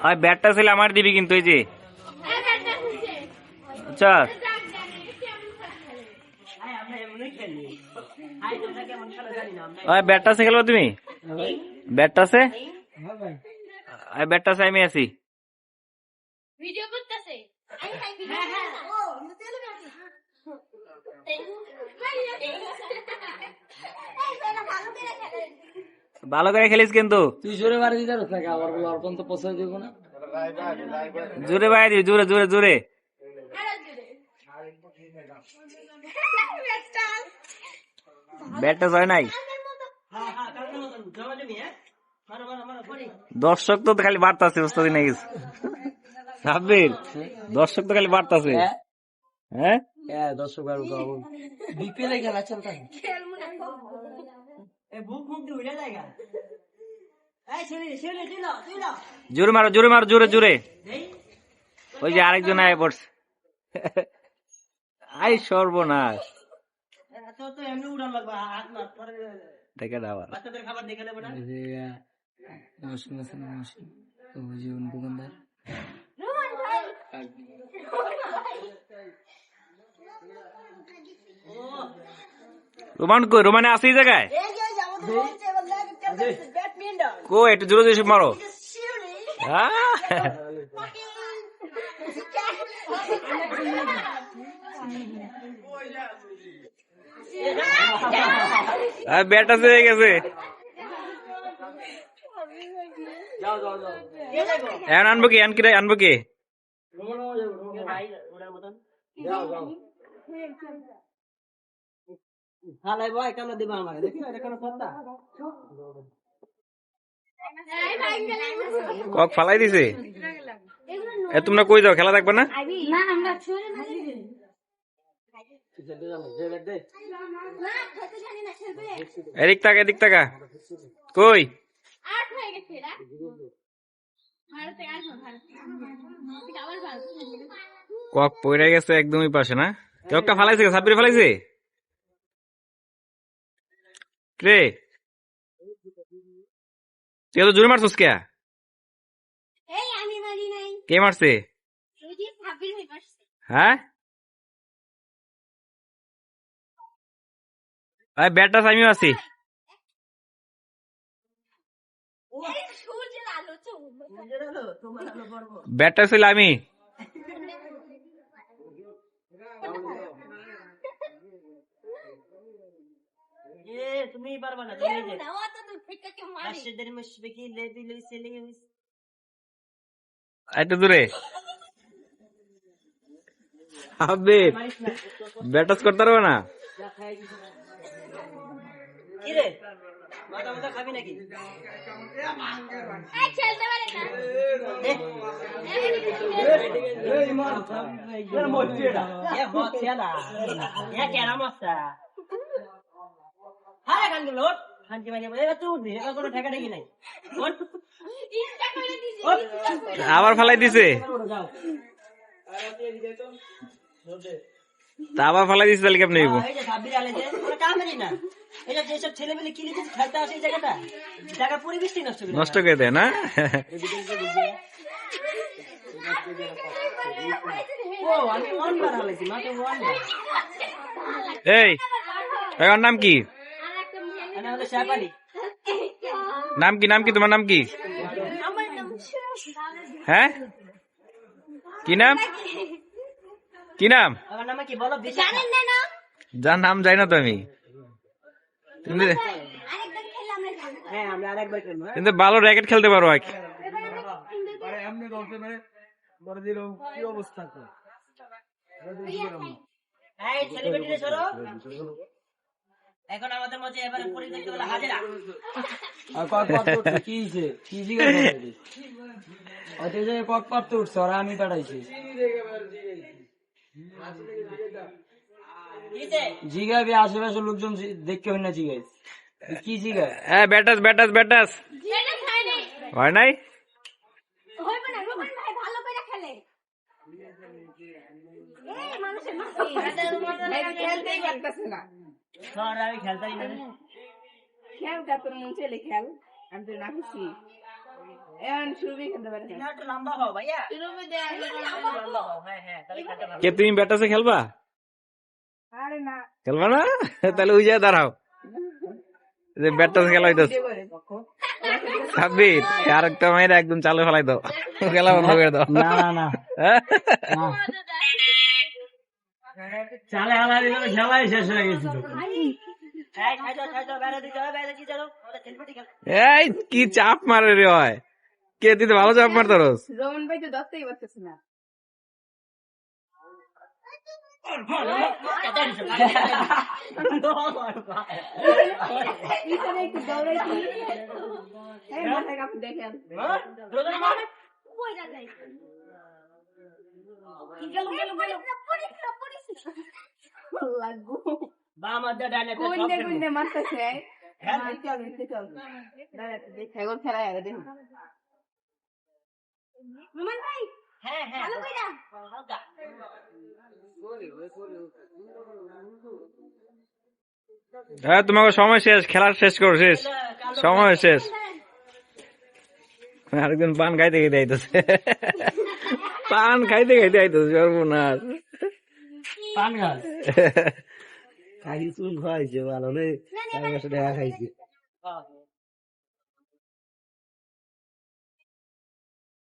আর ব্যাটটা ছিল আমার দিবি কিন্তু এই যে। আচ্ছা। ওই ব্যাটটা আছে খেলব তুমি? ব্যাটটা আছে? আর ব্যাটটা আছে আমি আছি। ভিডিও করতেছে। হ্যাঁ হ্যাঁ। ও ভালো করে খেলিস কিন্তু। তুই জোরে বাড়ি দিতে পারছ নাকি? আবার বলে অর্পণ তো পছন্দ দিব না। জোরে বাইরে দিবি জোরে জোরে জোরে। ব্যাটটা হয় নাই। দর্শক তো খালি বার্তাছে উস্তাদ নাই কিছু। সাব্বির দর্শক তো খালি বার্তাছে হ্যাঁ। হ্যাঁ? হ্যাঁ দর্শক আর বিপিএল এ খেলা চলতা জোরে মারো জোরে মারো জোরে জোরে। ওই যে আরেকজন আয় পড়ছে আই সর্বনাশ। দেখে আবার দোকানদার রোমান কই? রোমানে আছে এই জায়গায়? কো একটু জোরে জোরে মারো ব্যাট আছে হয়ে গেছে। এখন আনব কি আন কি রে, আনব কি? হালাই ভাই কেন দিবা আমাকে দেখি এটা কেন কক ফালাই দিছে? এ তোমরা কই যাও খেলা দেখবে না? না আমরা এদিক তাকা এদিক তাকা। কই? হয়ে কক পড়ে গেছে একদমই পাশে না? কেউটা ফালাইছে সাব্বির ফালাইছে? রে। তুই তো জোরে মারছিস কে? এই আমি মারি নাই। কে মারছে? হয়ে? ব্যাটটা আমিও আছি। ব্যাটটা ছিল আমি। তুমি পারবা না তুমি যে রাশিদের মুশফিকি লেবি লই সেলি একটু দূরে আবে ব্যাটাস করতে পারবে না কি রে মাথা মাথা খাবি নাকি খেলতে পারে না এ হচ্ছে না হারে গান গেল হানজি মানে তুই এটা কোনো ঠেকা ঠেকি নাই। আবার ফালাই দিছে। তা আবার ফালাই দিছে তাহলে কেমন নষ্ট করে নষ্ট দেয় না? এই এই, ওর নাম কি আর একটা মেয়ে মানে হলো শ্যাপালি নাম কি নাম কি তোমার নাম কি? হ্যাঁ? কি নাম? কি নাম? আমার নামে কি? বলো বিশাল জানেন না না? যার নাম জানি না তো আমি কিন্তু হ্যাঁ হ্যাঁ। কিন্তু ভালো র্যাকেট খেলতে পারো আর কি। সরো। এখন আমাদের মধ্যে এবারে পরিচিত হলো হাজেরা। আর কক পাত কি হইছে? কি জিজ্ঞেস করছিস? আর তুই যে কক পাত উঠছে, ওরা আমি পাঠাইছি। জিগাবি আশেপাশের লোকজন দেখতে হয় না জিগাই কি জিগায়? হ্যাঁ ব্যাটাস ব্যাটাস ব্যাটাস। হয় নাই? হইবে না রোমান ভাই ভালো করে খেলে। এই মানুষের মাসি খেলতেই পারতেছে না। সর আমি খেলতাই না খেল তা তোর মন চলে খেল। আমি তো না খুশি এখন শুরুই খেলতে পারে না, একটু লম্বা হও ভাইয়া। রুমে দেয়া লম্বা হও। হ্যাঁ হ্যাঁ কে তুমি ব্যাটাসে খেলবা? খেলবা না? তাহলে ওই জায়গায় দাঁড়াও। যে ব্যাটটাসে খেলা হইতেছে। সাব্বির আর একটা মেয়েরা একদম চালু ফেলাই দাও। খেলা বন্ধ করে দাও। না। না। না। চালে হালা দিলে তো খেলাই শেষ হয়ে গেছিল এই, কি চাপ মারে রে হয় কে দিতে ভালো চাপ মারতো রোজ রোমন ভাই তো দশটাই বসতেছে না। হ্যাঁ? হ্যাঁ। হ্যাঁ দেখুন হ্যাঁ, হ্যাঁ। হ্যাঁ তোমাকে সময় শেষ খেলার শেষ করো শেষ। সময় শেষ। আরেকদিন পান খাইতে খাইতে আইতেছে পান খাইতে খাইতে আইতো সর্বনাশ। পান গাছ খাইছি, চুল খাইছে, ভালো নেই। দেখা খাইছি।